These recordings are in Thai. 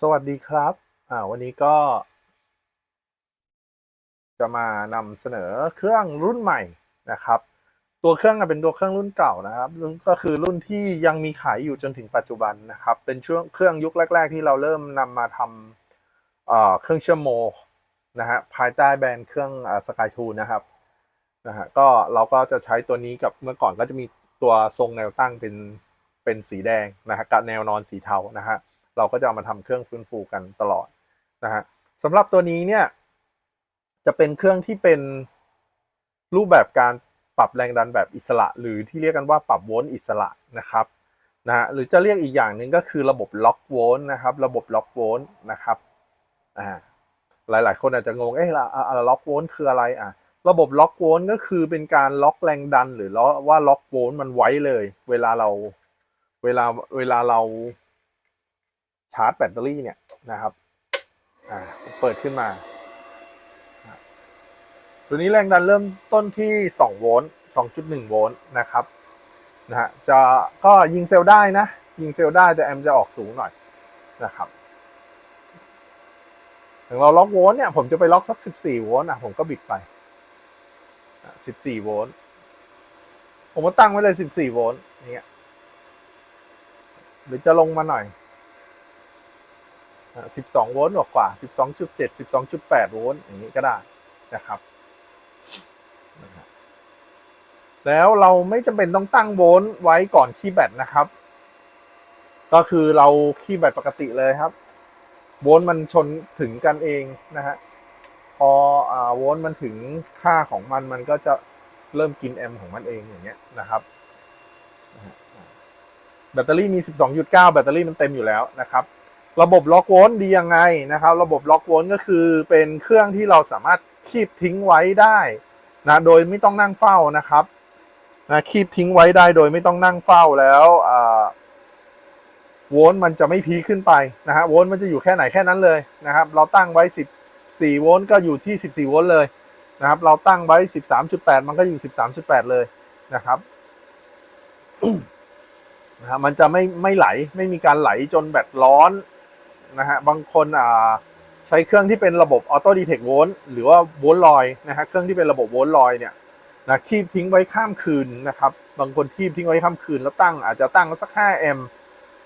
สวัสดีครับ อ่า วันนี้ก็ จะมานำเสนอเครื่องรุ่นใหม่นะครับ ตัวเครื่องอะเป็นตัวเครื่องรุ่นเก่านะครับรุ่นก็คือรุ่นที่ยังมีขายอยู่จนถึงปัจจุบันนะครับ เป็นช่วงเครื่องยุคแรก ๆ ที่เราเริ่มนำมาทำเอ่อเครื่องเชื่อมโมนะฮะภายใต้แบรนด์เครื่องสกายทูนะครับนะฮะก็เราก็จะใช้ตัวนี้กับเมื่อก่อนก็จะมีตัวทรงแนวตั้งเป็นเป็นสีแดงนะฮะกับแนวนอนสีเทานะฮะ เราก็จะเอามาทำเครื่องฟื้นฟูกันตลอดนะฮะสำหรับตัวนี้เนี่ย จะเป็นเครื่องที่เป็นรูปแบบการปรับแรงดันแบบอิสระ หรือที่เรียกกันว่าปรับโวลต์อิสระนะครับนะฮะหรือจะเรียกอีกอย่างหนึ่งก็คือระบบล็อกโวลต์นะครับ ระบบล็อกโวลต์นะครับอ่าหลาย ๆ คนอาจจะงงเอ๊ะละล็อกโวลต์คืออะไรอะระบบล็อกโวลต์ก็คือเป็นการล็อกแรงดัน หรือว่าล็อกโวลต์มันไว้เลย เวลาเราเวลาเวลาเรา ชาร์จแบตเตอรี่เนี่ยนะครับเปิดขึ้นมา ตัวนี้แรงดันเริ่มต้นที่ 2 โวลต์ 2.1 โวลต์นะครับนะฮะจะก็ยิงเซลล์ได้นะ ยิงเซลล์ได้แต่แอมป์จะออกสูงหน่อยนะครับถึงเราล็อกโวลต์เนี่ยผมจะไปล็อกสัก 14 โวลต์อะผมก็บิดไป 14 โวลต์ ผมก็ตั้งไว้เลย 14 โวลต์เนี่ยหรือจะลงมาหน่อย 12 โวลต์กว่า 12.7 12.8 โวลต์อย่างนี้ก็ได้นะครับ แล้วเราไม่จำเป็นต้องตั้งโวลต์ไว้ก่อนคีย์แบตนะครับ ก็คือเราคีย์แบตปกติเลยครับ โวลต์มันชนถึงกันเองนะฮะ พอโวลต์มันถึงค่าของมันมันก็จะเริ่มกินแอมป์ของมันเองอย่างเงี้ยนะครับแบตเตอรี่มี 12.9 แบตเตอรี่มันเต็มอยู่แล้วนะครับ ระบบล็อกโวลต์ดียังไงนะครับ ระบบล็อกโวลต์ก็คือเป็นเครื่องที่เราสามารถคีบทิ้งไว้ได้นะโดยไม่ต้องนั่งเฝ้านะครับนะคีบทิ้งไว้ได้โดยไม่ต้องนั่งเฝ้าแล้วโวลต์มันจะไม่พีขึ้นไปนะฮะโวลต์มันจะอยู่แค่ไหนแค่นั้นเลยนะครับ เราตั้งไว้ 14 โวลต์ก็อยู่ที่ 14 โวลต์เลยนะครับ เราตั้งไว้ 13.8 มันก็อยู่ 13.8 เลยนะครับนะฮะมันจะไม่ไม่ไหลไม่มีการไหลจนแบตร้อน นะฮะบางคนอ่าใช้เครื่องที่เป็นระบบออโต้ดีเทคโวลต์หรือว่าโวลต์ลอยนะฮะเครื่องที่เป็นระบบโวลต์ลอยเนี่ยนะคีบทิ้งไว้ข้ามคืนนะครับบางคนคีบทิ้งไว้ข้ามคืน แล้วตั้งอาจจะตั้งสัก5แอมป์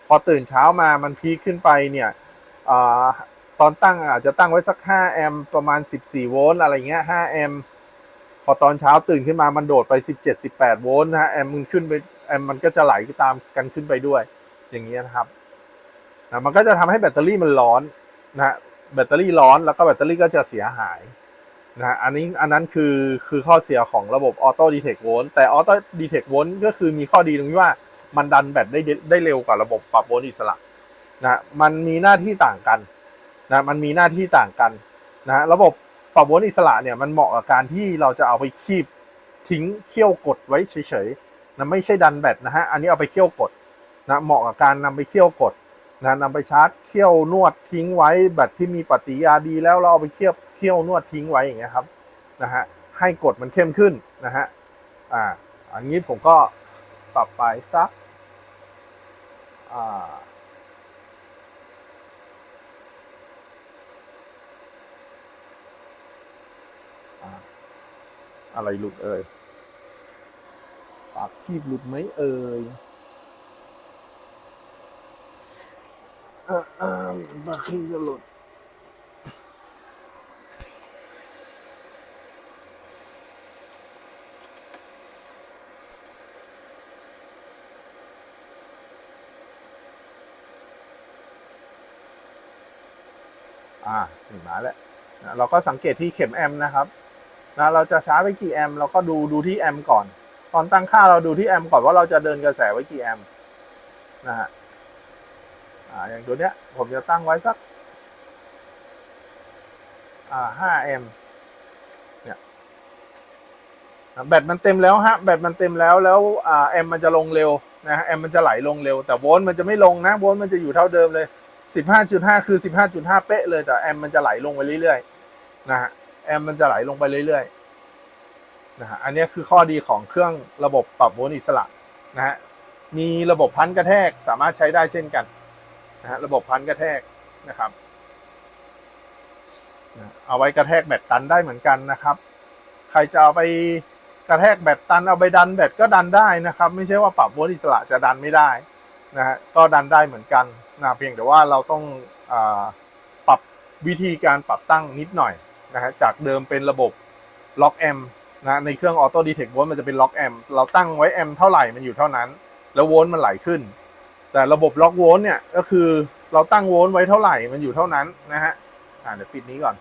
พอตื่นเช้ามามันพีคขึ้นไปเนี่ยอ่าตอนตั้งอาจจะตั้งไว้สัก5แอมป์ประมาณ 14 โวลต์อะไรเงี้ย5แอมป์พอตอนเช้าตื่นขึ้นมามันโดดไป 17 18 โวลต์นะฮะแอมป์มันขึ้นไปแอมป์มันก็จะไหลตามกันขึ้นไปด้วย อย่างเงี้ยนะครับ นะมันก็จะทำให้แบตเตอรี่มันร้อนนะฮะแบตเตอรี่ร้อนแล้วก็แบตเตอรี่ก็จะเสียหายนะฮะอันนี้อันนั้นคือคือข้อเสียของระบบออโต้ดีเทคโวลต์แต่ออโต้ดีเทคโวลต์ก็คือมีข้อดีตรงที่ว่ามันดันแบตได้ได้เร็วกว่าระบบปรับโวลต์อิสระนะมันมีหน้าที่ต่างกันนะมันมีหน้าที่ต่างกันนะระบบปรับโวลต์อิสระเนี่ยมันเหมาะกับการที่เราจะเอาไปคีบทิ้งเคี่ยวกดไว้เฉยๆนะไม่ใช่ดันแบตนะฮะอันนี้เอาไปเคี่ยวกดนะเหมาะกับการนำไปเคี่ยวกด นะนำไปชาร์จเคี่ยวนวดทิ้งไว้แบตที่มีปฏิกิริยาดีแล้วเราเอาไปเคี่ยวเคี่ยวนวดทิ้งไว้อย่างเงี้ยครับนะฮะให้กดมันเข้มขึ้นนะฮะอ่าอันนี้ผมก็ปรับไปสักอ่าอะไรหลุดเอ่ยปากคีบหลุดไหมเอ่ย อ่าอ่าปากคีบจะหลุดอ่าถึงมาแล้วนะเราก็สังเกตที่เข็มแอมนะครับนะเราจะชาร์จไว้กี่แอมเราก็ดูดูที่แอมก่อน ตอนตั้งค่าเราดูที่แอมก่อนว่าเราจะเดินกระแสไว้กี่แอมนะฮะ อ่าอย่างตัวเนี้ย ผมจะตั้งไว้สัก อ่าห้าแอมป์เนี่ยแบตมันเต็มแล้วฮะ แบตมันเต็มแล้วแล้วอ่าแอมป์มันจะลงเร็วนะฮะแอมป์มันจะไหลลงเร็ว แต่โวลต์มันจะไม่ลงนะโวลต์มันจะอยู่เท่าเดิมเลยสิบห้าจุดห้าคือสิบห้าจุดห้าเป๊ะเลยแต่แอมมันจะไหลลงไปเรื่อยๆนะฮะแอมมันจะไหลลงไปเรื่อยๆนะฮะอันนี้คือข้อดีของเครื่องระบบปรับโวลต์อิสระนะฮะมีระบบพันกระแทกสามารถใช้ได้เช่นกัน นะฮะระบบพันกระแทกนะครับเอาไว้กระแทกแบตตันได้เหมือนกันนะครับ ใครจะเอาไปกระแทกแบตตันเอาไปดันแบตก็ดันได้นะครับ ไม่ใช่ว่าปรับโวลต์อิสระจะดันไม่ได้นะฮะก็ดันได้เหมือนกันนะเพียงแต่ว่าเราต้องอปรับวิธีการปรับตั้งนิดหน่อยนะฮะจากเดิมเป็นระบบล็อกแอมนะในเครื่องออโต้ดีเทคโวลต์มันจะเป็นล็อกแอมเราตั้งไว้แอมเท่าไหร่มันอยู่เท่านั้น แล้วโวลต์มันไหลขึ้น แต่ระบบล็อกโวลต์เนี่ยก็คือเราตั้งโวลต์ไว้เท่าไหร่มันอยู่เท่านั้นนะฮะอ่าเดี๋ยวปิดนี้ก่อน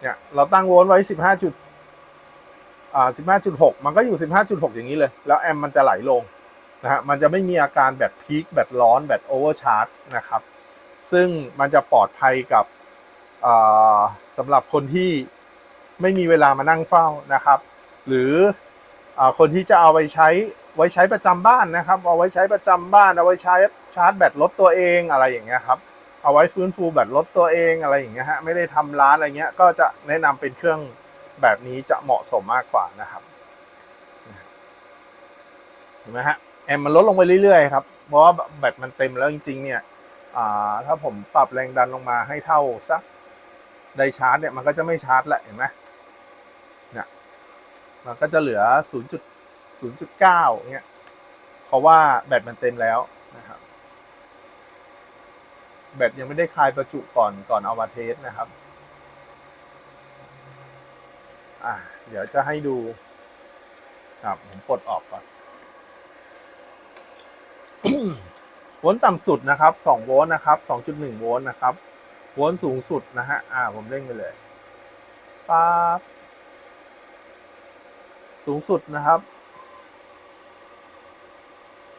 เนี่ยเราตั้งโวลต์ไว้สิบห้าจุดอ่าสิบห้าจุดหกมันก็อยู่สิบห้าจุดหกอย่างนี้เลย แล้วแอมมันจะไหลลงนะฮะมันจะไม่มีอาการแบบพีคแบบร้อนแบบโอเวอร์ชาร์จนะครับ ซึ่งมันจะปลอดภัยกับอ่าสำหรับคนที่ไม่มีเวลามานั่งเฝ้านะครับ หรืออาคนที่จะเอาไปใช้ ไว้ใช้ประจำบ้านนะครับ เอาไว้ใช้ประจำบ้าน เอาไว้ใช้ชาร์จแบตรถตัวเองอะไรอย่างเงี้ยครับ เอาไว้ฟื้นฟูแบตรถตัวเองอะไรอย่างเงี้ยฮะ ไม่ได้ทำร้านอะไรเงี้ย ก็จะแนะนำเป็นเครื่องแบบนี้จะเหมาะสมมากกว่านะครับ เห็นไหมฮะ แอมมันลดลงไปเรื่อยๆครับ เพราะว่าแบตมันเต็มแล้วจริง ๆ เนี่ยถ้าผมปรับแรงดันลงมาให้เท่าสักได้ชาร์จเนี่ยมันก็จะไม่ชาร์จแหละเห็นไหมเนี่ยมันก็จะเหลือ 0.9เงี้ยเพราะว่าแบตมันเต็มแล้วนะครับ แบตยังไม่ได้คลายประจุก่อนก่อนเอามาเทสนะครับอ่าเดี๋ยวจะให้ดูครับผมปลดออกก่อนโวลต์ต่ำสุดนะครับ2โวลต์นะครับ2.1โวลต์นะครับโวลต์สูงสุดนะฮะอ่าผมเร่งไปเลยป๊าบสูงสุดนะครับ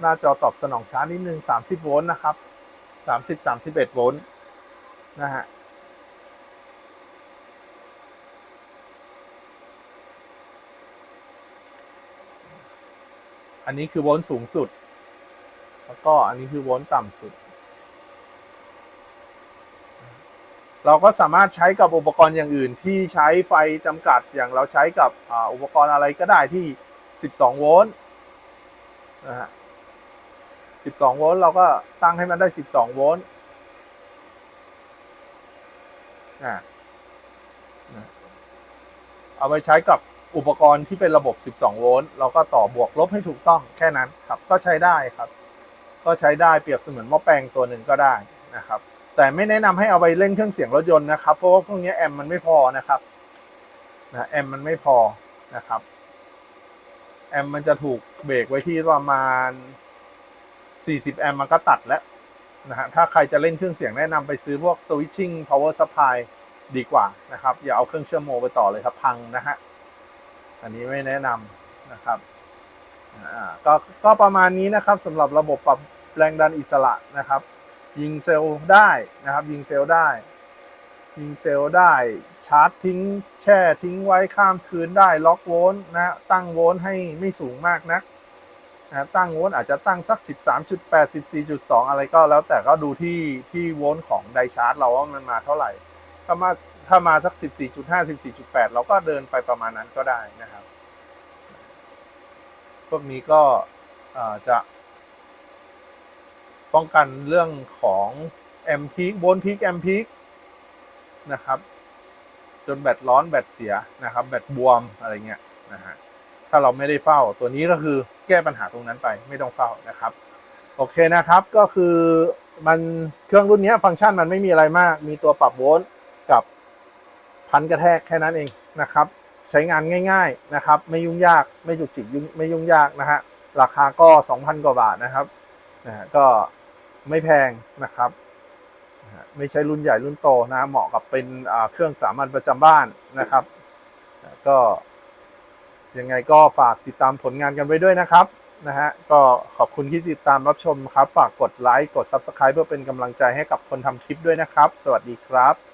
หน้าจอตอบสนองช้านิดนึง 30 โวลต์นะครับ 30 31 โวลต์นะฮะอันนี้คือโวลต์สูงสุด แล้วก็อันนี้คือโวลต์ต่ำสุด เราก็สามารถใช้กับอุปกรณ์อย่างอื่นที่ใช้ไฟจำกัดอย่างเราใช้กับอ่าอุปกรณ์อะไรก็ได้ที่ 12 โวลต์นะฮะ 12 โวลต์เราก็ตั้งให้มันได้ 12 โวลต์นะเอาไปใช้กับอุปกรณ์ที่เป็นระบบ 12 โวลต์เราก็ต่อบวกลบให้ถูกต้องแค่นั้นครับ ก็ใช้ได้ครับ ก็ใช้ได้เปรียบเสมือนหม้อแปลงตัวหนึ่งก็ได้นะครับ แต่ไม่แนะนำให้เอาไปเล่นเครื่องเสียงรถยนต์นะครับ เพราะว่าพวกนี้แอมมันไม่พอนะครับนะแอมมันไม่พอนะครับ แอมมันจะถูกเบรกไว้ที่ประมาณ 40 แอมป์มันก็ตัดแล้วนะฮะถ้าใครจะเล่นเครื่องเสียงแนะนำไปซื้อพวก switching power supply ดีกว่านะครับ อย่าเอาเครื่องเชื่อมโมไปต่อเลยครับพังนะฮะอันนี้ไม่แนะนำนะครับอ่าก็ก็ประมาณนี้นะครับสำหรับระบบปรับแรงดันอิสระนะครับ ยิงเซลล์ได้นะครับ ยิงเซลล์ได้ ยิงเซลล์ได้ชาร์จทิ้ง แช่ทิ้งไว้ข้ามคืนได้ล็อกโวลต์นะตั้งโวลต์ให้ไม่สูงมากนัก นะตั้งโวลต์อาจจะตั้งสัก 13.8 14.2 อะไรก็แล้วแต่ก็ดูที่ที่โวลต์ของไดชาร์จเราว่ามันมาเท่าไหร่ ถ้ามาถ้ามาสัก 14.5 14.8 เราก็เดินไปประมาณนั้นก็ได้นะครับ พวกนี้ก็จะป้องกันเรื่องของแอมพีคโวลต์พีคแอมพีคนะครับ จนแบตร้อนแบตเสียนะครับ แบตบวมอะไรเงี้ยนะฮะ ถ้าเราไม่ได้เฝ้า ตัวนี้ก็คือแก้ปัญหาตรงนั้นไปไม่ต้องเฝ้านะครับ โอเคนะครับก็คือมันเครื่องรุ่นนี้ฟังก์ชันมันไม่มีอะไรมาก มีตัวปรับโวลต์กับพันกระแทกแค่นั้นเองนะครับ ใช้งานง่าย ๆนะครับ ไม่ยุ่งยากไม่จุกจิกยุ่งไม่ยุ่งยากนะฮะราคาก็ 2,000 กว่าบาทนะครับนะฮะก็ไม่แพงนะครับไม่ใช่รุ่นใหญ่รุ่นโตนะเหมาะกับเป็นเครื่องสามัญประจำบ้านนะครับ ก็ ยังไงก็ฝากติดตามผลงานกันไว้ด้วยนะครับนะฮะก็ขอบคุณที่ติดตามรับชมครับ ฝากกดไลค์กด Subscribe เพื่อเป็นกำลังใจให้กับคนทำคลิปด้วยนะครับ สวัสดีครับ